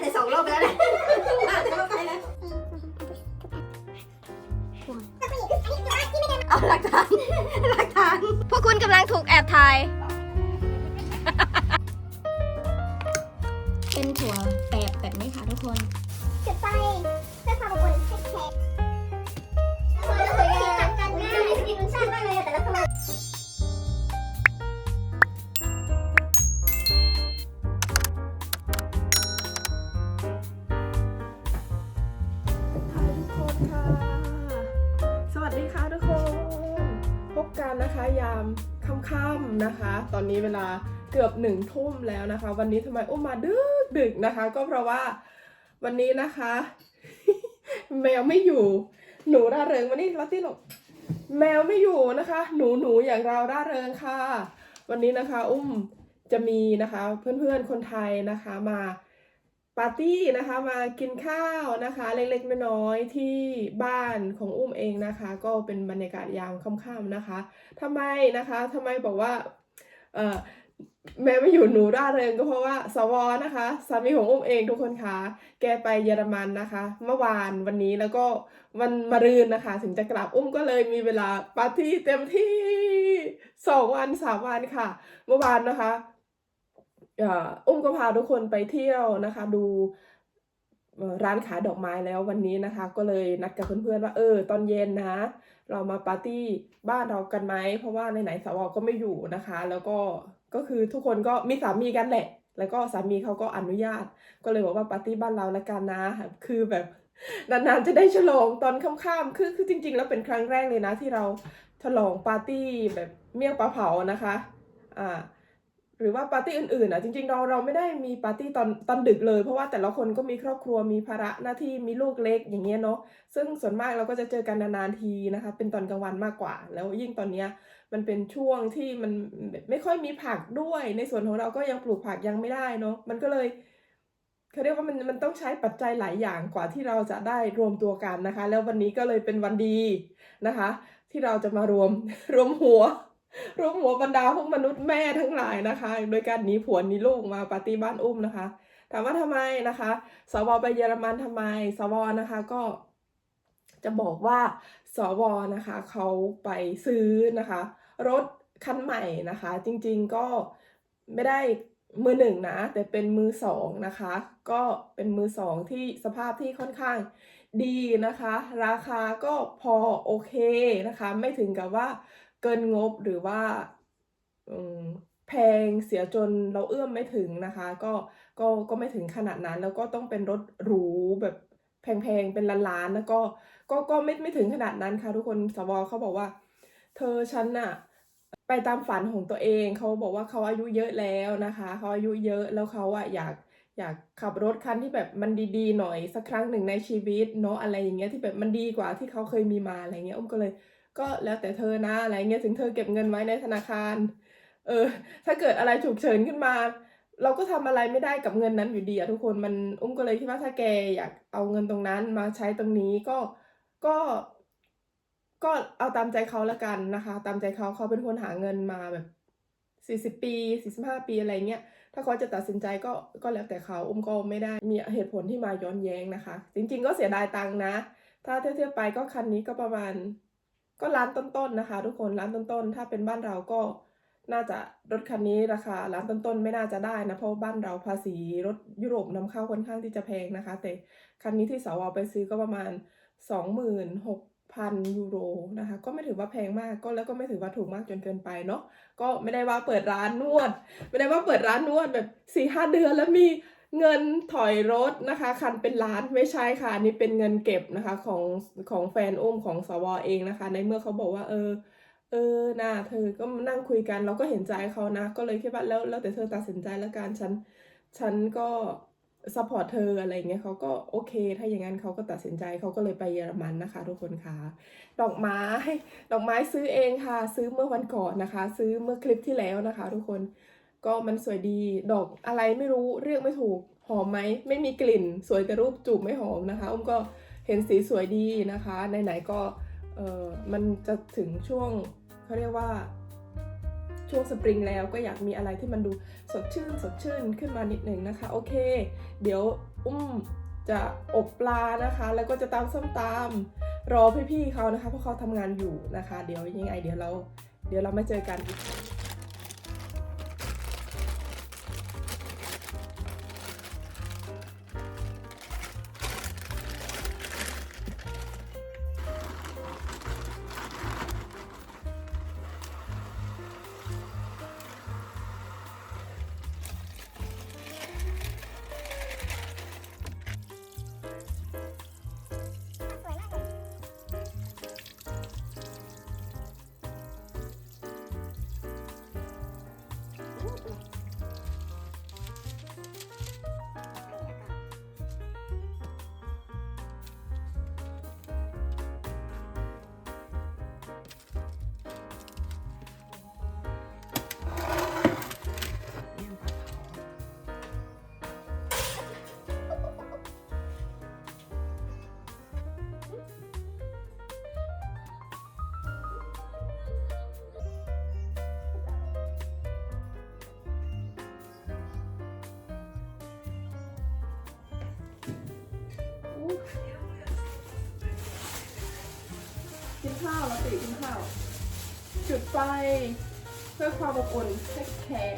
แต่สองรอบแล้วนะมาแต่ว่าไปแล้วเอาหลักฐานหลักฐานพวกคุณกำลังถูกแอบถ่าย กันนะคะยามค่ำๆนะคะ ตอนนี้เวลาเกือบหนึ่งทุ่มแล้วนะคะ วันนี้ทำไมอุ้มมาดึกดึกนะคะ ก็เพราะว่าวันนี้นะคะ แมวไม่อยู่ หนูร่าเริงวันนี้ลอตตี้หลบแมวไม่อยู่นะคะ หนูหนูอย่างเราร่าเริงค่ะ วันนี้นะคะ อุ้มจะมีนะคะ เพื่อนๆคนไทยนะคะมา ปาร์ตี้นะคะมากินข้าวนะคะ เล็กๆน้อยๆที่บ้านของอุ้มเองนะคะ ก็เป็นบรรยากาศยามค่ำๆนะคะทำไมนะคะทำไมบอกว่าเออแม้ไม่อยู่หนูร่าเริงก็เพราะว่าสวนะคะสามีของอุ้มเองทุกคนคะแกไปเยอรมันนะคะ เมื่อวานวันนี้แล้วก็วันมะรืนนะคะ ถึงจะกลับอุ้มก็เลยมีเวลาปาร์ตี้เต็มที่สองวันสามวันค่ะ เมื่อวานนะคะ อุ้มก็พาทุกคนไปเที่ยวนะคะ ดูร้านขายดอกไม้แล้ววันนี้นะคะ ก็เลยนัดกับเพื่อนๆว่าเออ ตอนเย็นนะ เรามาปาร์ตี้บ้านเรากันไหมเพราะว่าไหนๆสาวก็ไม่อยู่นะคะ แล้วก็ก็คือทุกคนก็มีสามีกันแหละ แล้วก็สามีเขาก็อนุญาต ก็เลยบอกว่าปาร์ตี้บ้านเราละกันนะ คือแบบนานๆจะได้ฉลองตอนค่ำๆคือคือจริง ๆ แล้วเป็นครั้งแรกเลยนะที่เราฉลองปาร์ตี้แบบเมี่ยงปลาเผานะคะ อ่า หรือว่าปาร์ตี้อื่นๆอะจริงๆเราเราไม่ได้มีปาร์ตี้ตอนตอนดึกเลย เพราะว่าแต่ละคนก็มีครอบครัวมีภาระหน้าที่มีลูกเล็กอย่างเงี้ยเนาะซึ่งส่วนมากเราก็จะเจอกันนานๆทีนะคะ เป็นตอนกลางวันมากกว่า แล้วยิ่งตอนเนี้ยมันเป็นช่วงที่มันไม่ค่อยมีผักด้วย ในส่วนของเราก็ยังปลูกผักยังไม่ได้เนาะมันก็เลยเขาเรียกว่ามันมันต้องใช้ปัจจัยหลายอย่างกว่าที่เราจะได้รวมตัวกันนะคะ แล้ววันนี้ก็เลยเป็นวันดีนะคะ ที่เราจะมารวมรวมหัว รวมหัวบรรดาพวกมนุษย์แม่ทั้งหลายนะคะ โดยการหนีผัวหนีลูกมาปาร์ตี้บ้านอุ้มนะคะ ถามว่าทำไมนะคะ สวไปเยอรมันทำไม สวนะคะก็จะบอกว่าสวนะคะเขาไปซื้อนะคะ รถคันใหม่นะคะ จริงๆก็ไม่ได้มือหนึ่งนะแต่เป็นมือสองนะคะ ก็เป็นมือสองที่สภาพที่ค่อนข้างดีนะคะ ราคาก็พอโอเคนะคะ ไม่ถึงกับว่า เกินงบหรือว่าแพงเสียจนเราเอื้อมไม่ถึงนะคะ ก็ก็ก็ไม่ถึงขนาดนั้น แล้วก็ต้องเป็นรถหรูแบบแพงๆเป็นล้านๆแล้วก็ก็ก็ไม่ไม่ถึงขนาดนั้นค่ะ ทุกคนสวเขาบอกว่า เธอฉันน่ะไปตามฝันของตัวเองเขาบอกว่าเขาอายุเยอะแล้วนะคะเขาอายุเยอะแล้วเขาอะอยากอยากขับรถคันที่แบบมันดีๆหน่อยสักครั้งหนึ่งในชีวิตเนาะอะไรอย่างเงี้ยที่แบบมันดีกว่าที่เขาเคยมีมาอะไรเงี้ยอุ้มก็เลย ก็แล้วแต่เธอนะอะไรเงี้ยถึงเธอเก็บเงินไว้ในธนาคาร เออ ถ้าเกิดอะไรฉุกเฉินขึ้นมา เราก็ทำอะไรไม่ได้กับเงินนั้นอยู่ดีอะทุกคนมันอุ้มก็เลยคิดว่าถ้าแกอยากเอาเงินตรงนั้นมาใช้ตรงนี้ก็ก็ก็เอาตามใจเขาละกันนะคะ ตามใจเขาเขาเป็นคนหาเงินมาแบบสี่สิบปีสี่สิบห้าปีอะไรเงี้ย ถ้าเขาจะตัดสินใจก็ก็แล้วแต่เขาอุ้มก็ไม่ได้มีเหตุผลที่มาย้อนแย้งนะคะ จริงๆก็เสียดายตังค์นะ ถ้าเทียบๆไปก็คันนี้ก็ประมาณ ก็ล้านต้นๆนะคะ ทุกคนล้านต้นๆ ถ้าเป็นบ้านเราก็น่าจะรถคันนี้ราคาล้านต้นๆ ไม่น่าจะได้นะ เพราะบ้านเราภาษีรถยุโรปนำเข้าค่อนข้างที่จะแพงนะคะ แต่คันนี้ที่สวไปซื้อก็ประมาณสองหมื่นหกพันยูโรนะคะ ก็ไม่ถือว่าแพงมากก็แล้วก็ไม่ถือว่าถูกมากจนเกินไปเนาะก็ไม่ได้ว่าเปิดร้านนวด ไม่ได้ว่าเปิดร้านนวดแบบสี่ห้าเดือนแล้วมี เงินถอยรถนะคะ คันเป็นล้านไม่ใช่ค่ะอันนี่เป็นเงินเก็บนะคะของของแฟนอุ้มของสวเองนะคะ ในเมื่อเขาบอกว่า เออ เออน่าเธอก็นั่งคุยกันเราก็เห็นใจเขานะ ก็เลยคิดว่าแล้วแล้วแต่เธอตัดสินใจแล้วกันฉันฉันก็ซัพพอร์ตเธออะไรเงี้ยเขาก็โอเค ถ้าอย่างนั้นเขาก็ตัดสินใจเขาก็เลยไปเยอรมันนะคะ ทุกคนค่ะดอกไม้ดอกไม้ซื้อเองค่ะ ซื้อเมื่อวันก่อนนะคะ ซื้อเมื่อคลิปที่แล้วนะคะ ทุกคน ก็มันสวยดีดอกอะไรไม่รู้เรียกไม่ถูกหอมไหมไม่มีกลิ่น สวยแต่รูปจูบไม่หอมนะคะอุ้มก็เห็นสีสวยดีนะคะไหนๆก็เออมันจะถึงช่วงเขาเรียกว่าช่วงสปริงแล้วก็อยากมีอะไรที่มันดูสดชื่นสดชื่นขึ้นมานิดหนึ่งนะคะโอเค เดี๋ยวอุ้มจะอบปลานะคะ แล้วก็จะตำส้มตำรอพี่ๆเขานะคะเพราะเขาทำงานอยู่นะคะ เดี๋ยวยังไงเดี๋ยวเราเดี๋ยวเรามาเจอกัน กิ ข้าวแล้วติกินข้าว จุดไฟเพื่อความอบอุ่นให้แขก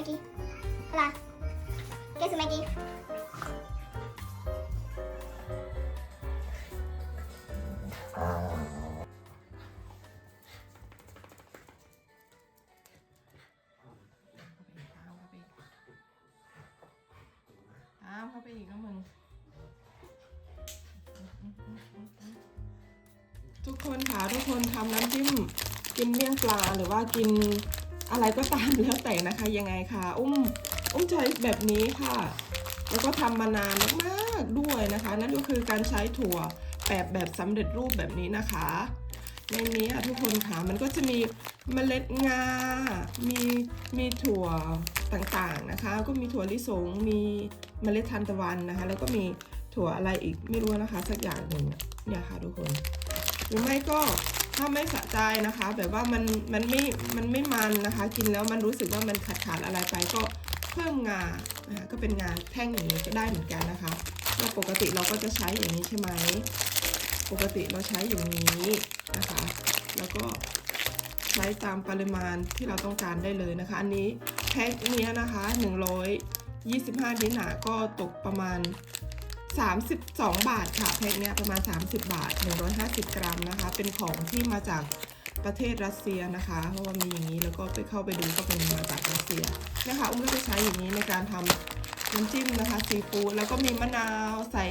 Hola, ¿qué más, Sumeki? Hola. ¿Qué es Sumeki? ตามเข้าไปอีกนะมึง ทุกคนค่ะทุกคนทำน้ำจิ้มกินเมี่ยงปลาหรือว่ากิน อะไรก็ตามแล้วแต่นะคะยังไงค่ะอุ้มอุ้มใช้แบบนี้ค่ะ แล้วก็ทำมานานมากๆด้วยนะคะ นั่นก็คือการใช้ถั่วแบบแบบสำเร็จรูปแบบนี้นะคะ ในนี้อะทุกคนค่ะมันก็จะมีเมล็ดงา มีมีถั่วต่างๆนะคะ ก็มีถั่วลิสง มีเมล็ดทานตะวันนะคะ แล้วก็มีถั่วอะไรอีกไม่รู้นะคะ สักอย่างหนึ่งเนี่ยค่ะทุกคน หรือไม่ก็ ถ้าไม่สะใจนะคะ แบบว่ามันมันไม่มันไม่มันนะคะ กินแล้วมันรู้สึกว่ามันขาดขาดอะไรไปก็เพิ่มงานะคะก็เป็นงาแท่งอย่างนี้ก็ได้เหมือนกันนะคะก็ปกติเราก็จะใช้อย่างนี้ใช่ไหมปกติเราใช้อย่างนี้นะคะ แล้วก็ใช้ตามปริมาณที่เราต้องการได้เลยนะคะ อันนี้แพ็คเนี้ยนะคะ 125ดินาก็ตกประมาณ 32 บาทค่ะแพ็คเนี้ยประมาณ 30 บาท 150 กรัมนะคะ เป็นของที่มาจากประเทศรัสเซียนะคะ เพราะว่ามีอย่างนี้แล้วก็ไปเข้าไปดูก็เป็นมาจากรัสเซียนะคะอุ้มก็จะใช้อย่างนี้ในการทำน้ำจิ้มนะคะซีฟู้ดแล้วก็มีมะนาวใส่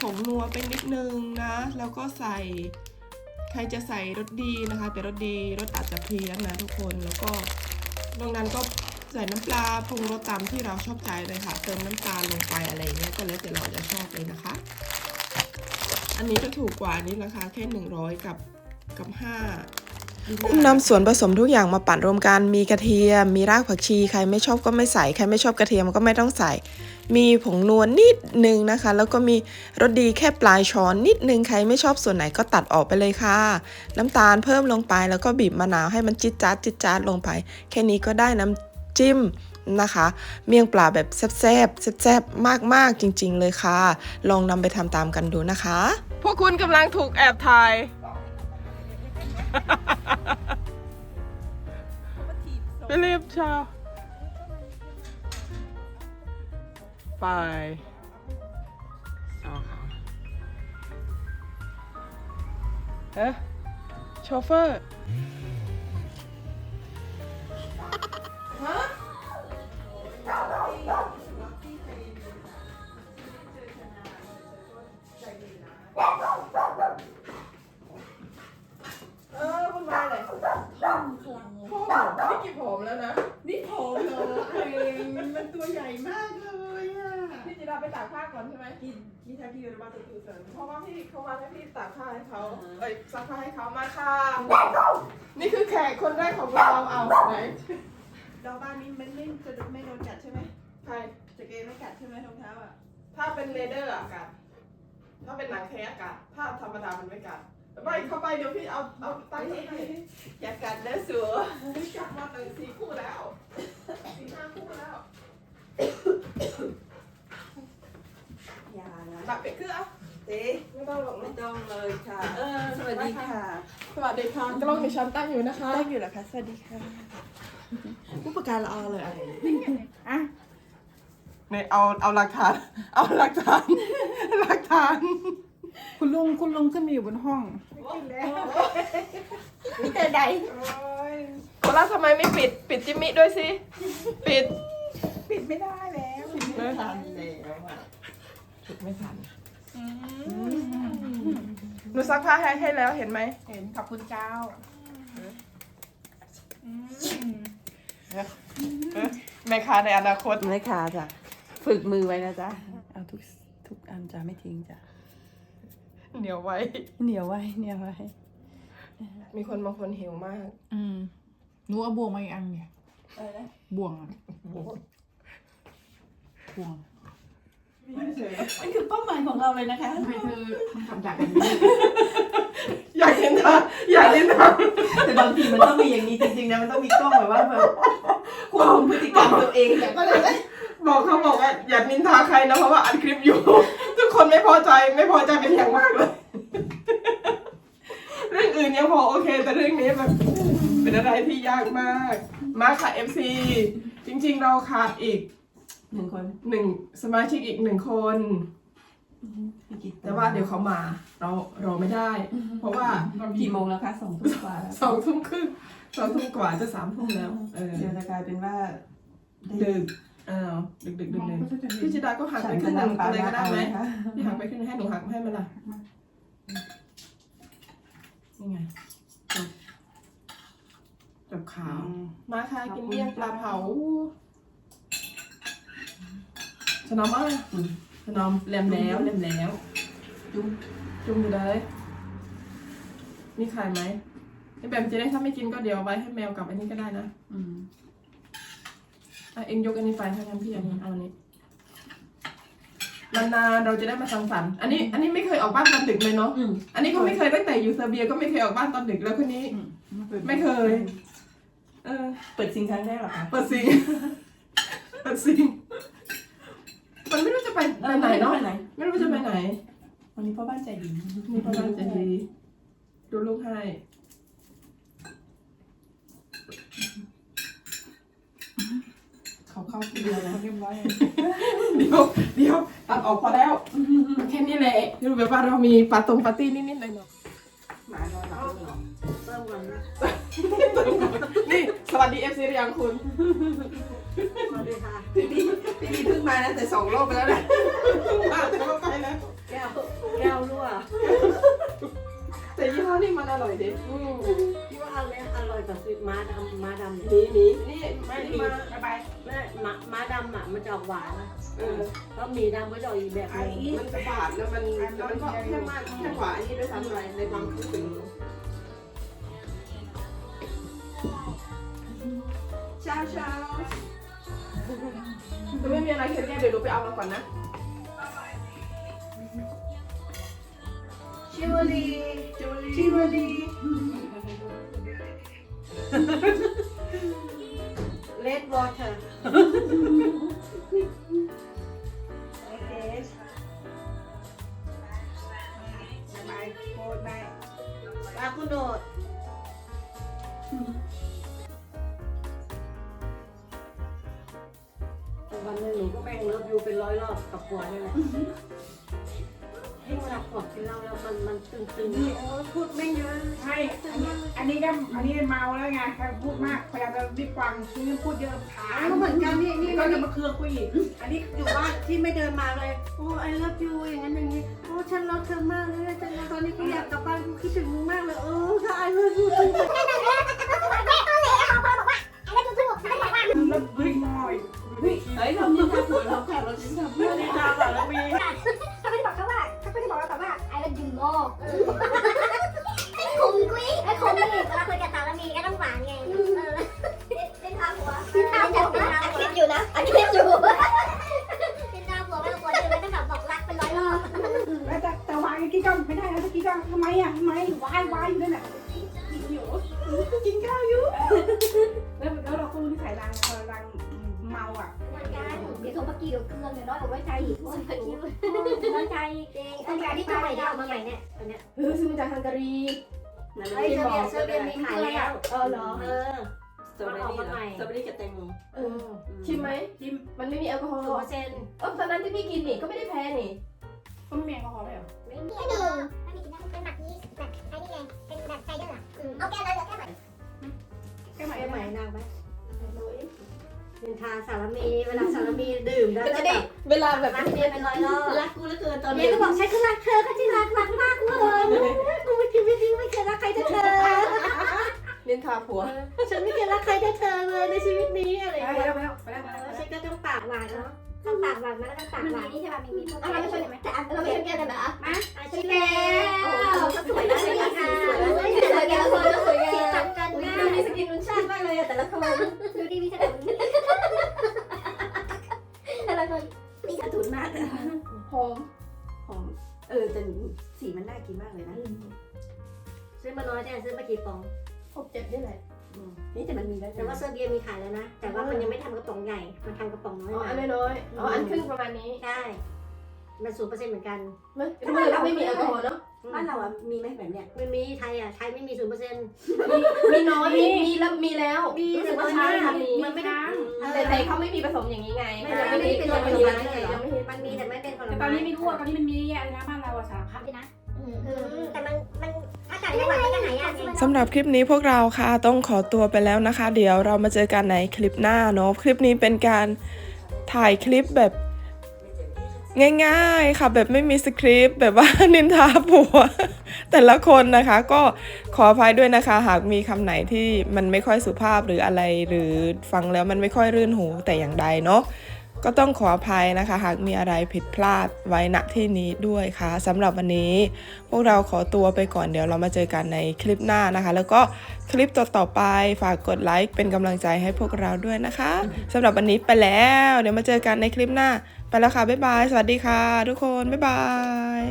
ผงนัวไปนิดนึงนะแล้วก็ใส่ใครจะใส่รสดีนะคะ แต่รสดีรสอาจจะเพี้ยนนะทุกคนแล้วก็ตรงนั้นก็ ใส่น้ำปลาปรุงรสตามที่เราชอบใจเลยค่ะ เติมน้ำตาลลงไปอะไรเงี้ยก็แล้วแต่เราจะชอบเลยนะคะ อันนี้ก็ถูกกว่านี้ราคาแค่ 100 กับกับ5อุ้มนำส่วนผสมทุกอย่างมาปั่นรวมกัน มีกระเทียม มีรากผักชีใครไม่ชอบก็ไม่ใส่ใครไม่ชอบกระเทียมก็ไม่ต้องใส่ มีผงนวลนิดนึงนะคะ แล้วก็มีรสดีแค่ปลายช้อนนิดนึงใครไม่ชอบส่วนไหนก็ตัดออกไปเลยค่ะ น้ำตาลเพิ่มลงไปแล้วก็บีบมะนาวให้มันจิดจ๊าดจิดจ๊าดลงไป แค่นี้ก็ได้น้ำ จิ้มนะคะ เมี่ยงปลาแบบแซ่บๆแซ่บๆมากๆจริง ๆ เลยค่ะ ลองนำไปทำตามกันดูนะคะ พวกคุณกำลังถูกแอบถ่าย ไปเรียบชาวไปเอาค่ะเอ๊ะโชเฟอร์กี่ เออวุ่นายเลยห้องคลังพ่อบไม่กี่ผมแล้วนะ นี่ผมเรอเองมันตัวใหญ่มากเลยอะพี่จิราไปตากผ้าก่อนใช่ไหมกินกินแทนพี่เลยมาตื่นเสริมเพราะว่าพี่เขาว่าให้พี่ตากผ้าให้เขาเอ้ยซักผ้าให้เขามาค่ะ นี่คือแขกคนแรกของเราเอาไหน เราบ้านนี้มัไม่จะไม่โดนจัดใช่ไหม รจะเกย์ไม่กัดใช่ไหมรองเท้าอะ ถ้าเป็นเลเดอร์อะกัด ถ้าเป็นหนังแท้อะกัด ถ้าธรรมดามันไม่กัดไปเข้าไปเดี๋ยวพี่เอาเอาตั้งให้ให้อยากกัดนะสัวพี่กลับมาตั้งสี่คู่แล้วสี่ห้าคู่แล้วอย่านะบักเป็ดคือเอาเต้ไม่ต้องหรอกไม่นะต้องเลยค่ะ เออสวัสดีค่ะ สวัสดีค่ะกล้องในชั้นตั้งอยู่นะคะได้อยู่เหรอคะสวัสดีค่ะผู้ประกาศละออเลยอะ เนี่ยเอาเอาหลักฐาน เอาหลักฐาน หลักฐาน คุณลุงคุณลุงขึ้นมาอยู่บนห้องแต่ใดโคล่าทำไมไม่ปิด ปิดจิมมี่ด้วยสิ ปิด ปิดไม่ได้แล้วไม่ทันแล้วอะปิดไม่ทันหนูซักผ้าให้ให้แล้วเห็นไหม เห็นขอบคุณเจ้าแม่ค้าในอนาคตไม่ค่ะจ้ะ ฝึกมือไว้นะจ๊ะ เอาทุกทุกอันจ้ะไม่ทิ้งจ้ะ เหนียวไว้ เหนียวไว้เหนียวไว้ มีคนบางคนหิวมาก อืมหนูเอาบ่วงมาอีกอันเนี่ยอะไรนะบ่วงอะบ่วงมันคือเป้าหมายของเราเลยนะคะทำไมเธอทำจากอันนี้อยากเห็นท่าอยากเห็นท่าแต่บางทีมันต้องมีอย่างนี้จริงๆนะมันต้องมีกล้องแบบว่าแบบควบคุมพฤติกรรมตัวเองอะก็เลย บอกเขาบอกว่าอย่านินทาใครนะเพราะว่าอัดคลิปอยู่ ทุกคนไม่พอใจไม่พอใจเป็นอย่างมากเลย เรื่องอื่นยังพอโอเค แต่เรื่องนี้แบบเป็นอะไรที่ยากมาก มาค่ะ FC จริงๆเราขาดอีกหนึ่งคนหนึ่งสมาชิกอีกหนึ่งคนพี่กิ๊กแต่ว่าเดี๋ยวเขามา เรารอไม่ได้ เพราะว่ากี่โมงแล้วคะสองทุ่มกว่าแล้วสองทุ่มครึ่งสองทุ่มกว่าจะสามทุ่มแล้วเออเดี๋ยวจะกลายเป็นว่าได้ดึก อ้าวดึกดึกดึกดึกพี่จิดาก็หักฉัไปนครึ่จะงหนึงนำปลาอะไรก็มาได้เอาไหมนะคะพี่หักไปครึ่งให้หนูหักให้มันล่ะนี่ไงจบจบขาว มาค่ะกินเมี่ยงปลาเผาสนอมอะสนอมแหลมแล้วแหลมแล้ว จุ๊บจุ่มอยู่เลยมีไข่ไหมไอ้แบบจะได้ถ้าไม่กินก็เดี๋ยวเอาไว้ให้แมวกับอันนี้ก็ได้นะ อืม อะเองยกอันนี้ไปถ้างั้นพี่อันนี้เอาอันนี้นานๆเราจะได้มาสังสรรค์อันนี้ อันนี้ไม่เคยออกบ้านตอนดึกเลยเนาะอืมอันนี้ก็ไม่เคยตั้งแต่อยู่เซอร์เบียก็ไม่เคยออกบ้านตอนดึกแล้วคนนี้ ไม่เคย เออ เปิดซิงครั้งแรกเหรอคะเปิดซิง เปิดซิง มันไม่รู้จะไปไปไหนเนาะไปไหนไม่รู้จะไปไหนวันนี้พ่อบ้านใจดีนี่พ่อบ้านใจดีดูลูกให้ เขาเข้าเรือนะเรียบร้อยเดี๋ยวเดี๋ยวตัดออกพอแล้วแค่นี้แหละดูแบบว่าเรามีปาร์ตรงปาร์ตี้นิดๆหน่อยหมานอนหลับด้วยเหรอเริ่มวันนะๆนี่สวัสดีเอฟซีหรือยังคุณสวัสดีค่ะพี่พี่พี่พี่เพิ่งมานะแต่สองรอบไปแล้วนะมาแต่ว่าไปแล้วแก้วแก้วรั่วแต่ยี่ห้อนี้มันอร่อยดิ อืมที่ว่าเอาเนี่ยอร่อยกว่าซื้อม้าดำม้าดำหนีหนีนี่ไม่นี่มาบ๊ายบายแม่ม้าม้าดำอะมันจะออกหวานเออแล้วหมีดำก็จะออกอีกแบบหนึงมันจะบาดแล้วมันแล้วมันก็แค่มากแค่กว่าอันนี้ด้วยซ้ำไปในความคิดถึงเช้าเช้าจะไม่มีอะไรเค็มแน่เดี๋ยวหนูไปเอามาก่อนนะชิวลีจิวชิวลี เล ไม่อันนี้ก็อันนี้เมาแล้วไงพูดมากเวลาเราดิบฟังนี่พูดเยอะถามก็เหมือนกันนี่นี่ก็จะมาเคืองกูอีกอันนี้อยู่บ้านที่ไม่เดินมาเลย โอ้ I love you อย่างนั้นอย่างนี้ โอ้ ฉันรักเธอมากเลยฉังตอนนี้กูอยากกลับบ้านกูคิดถึงมึงมากเลย เออถ้า I love you เฮ้ยเรายิ้มกับหัวเราค่ะเรายิ้มกับเพื่อนในตาหลังเรามีเขาไม่ได้บอกเขาว่าเขาไม่ได้บอกเราแต่ว่าไอ้เราดึงออก เราคุยกับสามีก็ต้องหวานไง เออเหรอ เออสตรอเบอรี่เหรอสตรอเบอรี่กับแตงโมเออชิมไหมชิมมันไม่มีแอลกอฮอล์ศูนย์เปอร์เซ็นต์เออตอนนั้นที่พี่กินนี่ก็ไม่ได้แพ้นี่ก็ไม่มีแอลกอฮอล์เลยเหรอไม่มีไม่ดื่มไม่มีกินได้เป็นหมักนี้แบบไอ้นี่ไงเป็นแบบไซเดอร์อะเอาแก้วนั้นเหลือแก้วใหม่แก้วใหม่แก้ได้วไหใหมม่นางไหมนินทาสารมีเวลาสารมีดื่มแล้วก็ก็จะแบได้บเวลาแบบรักเมียเป็นร้อยรอบรักกูเหลือเกินตอนเมีนี้ยก็บอกฉันก็รักเธอก็ที่รักรักมากเลยกูไม่คิดไม่จริงไม่เคยรักใครเท่าเธอ เน้นทาผัวฉันไม่เคยรักใครเท่าเธอเลยในชีวิตนี้อะไรอย่างไปเงี้ยแล้วไปแล้วไปแล้วไปแล้วฉันก็ต้องปากหวานเนาะต้องปากหวานมาแล้วก็ปากหวานนี่ใช่ป่ะมีมีเอาเราไม่ช่วยไหมแต่เราไม่ช่วยแก้วกันนะมาอา มันศูนย์เปอร์เซ็นต์เหมือนกัน ไม่ทำไมเราไม่มีแอลกอฮอล์เนาะบ้านเราอะมีไหมแบบเนี้ยไม่มีไทยอะ ไทยไม่มีศูนย์เปอร์เซ็นต์มีน้อยมีมีแล้วมีแล้วมีรู้แต่สึกว่าว่าใช่ใช่มันไม่ได้แต่ไทยเขาไม่มีผสมอย่างนี้ไงไม่ได้ไม่ได้เป็นยังไม่ผมีลยังไม้ไม่เลยเหรอมีมันมีแต่ไม่เป็นผลแต่ตไม้อนนี้ไม่รู้อะตอนนี้มันมีอะไรนะบ้านเราอะสารพัดนะแต่มันมันอากาศจังหวัดมันก็หายากไงสำหรับคลิปนี้พวกเราค่ะต้องขอตัวไปแล้วนะคะ เดี๋ยวเรามาเจอกันในคลิปหน้าเนาะคลิปนี้เป็นการถ่ายคลิปแบบ ง่ายๆค่ะแบบไม่มีสคริปต์แบบว่านินทาผัว แต่ละคนนะคะ ก็ขออภัยด้วยนะคะ หากมีคำไหนที่มันไม่ค่อยสุภาพหรืออะไร หรือฟังแล้วมันไม่ค่อยรื่นหูแต่อย่างใดเนาะก็ต้องขออภัยนะคะ หากมีอะไรผิดพลาดไว้ณที่นี้ด้วยค่ะสำหรับวันนี้ พวกเราขอตัวไปก่อนเดี๋ยวเรามาเจอกันในคลิปหน้านะคะ แล้วก็คลิปต่อๆไปฝากกดไลค์เป็นกำลังใจให้พวกเราด้วยนะคะสำหรับวันนี้ไปแล้ว เดี๋ยวมาเจอกันในคลิปหน้า ไปแล้วค่ะ บ๊ายบาย สวัสดีค่ะ ทุกคน บ๊ายบาย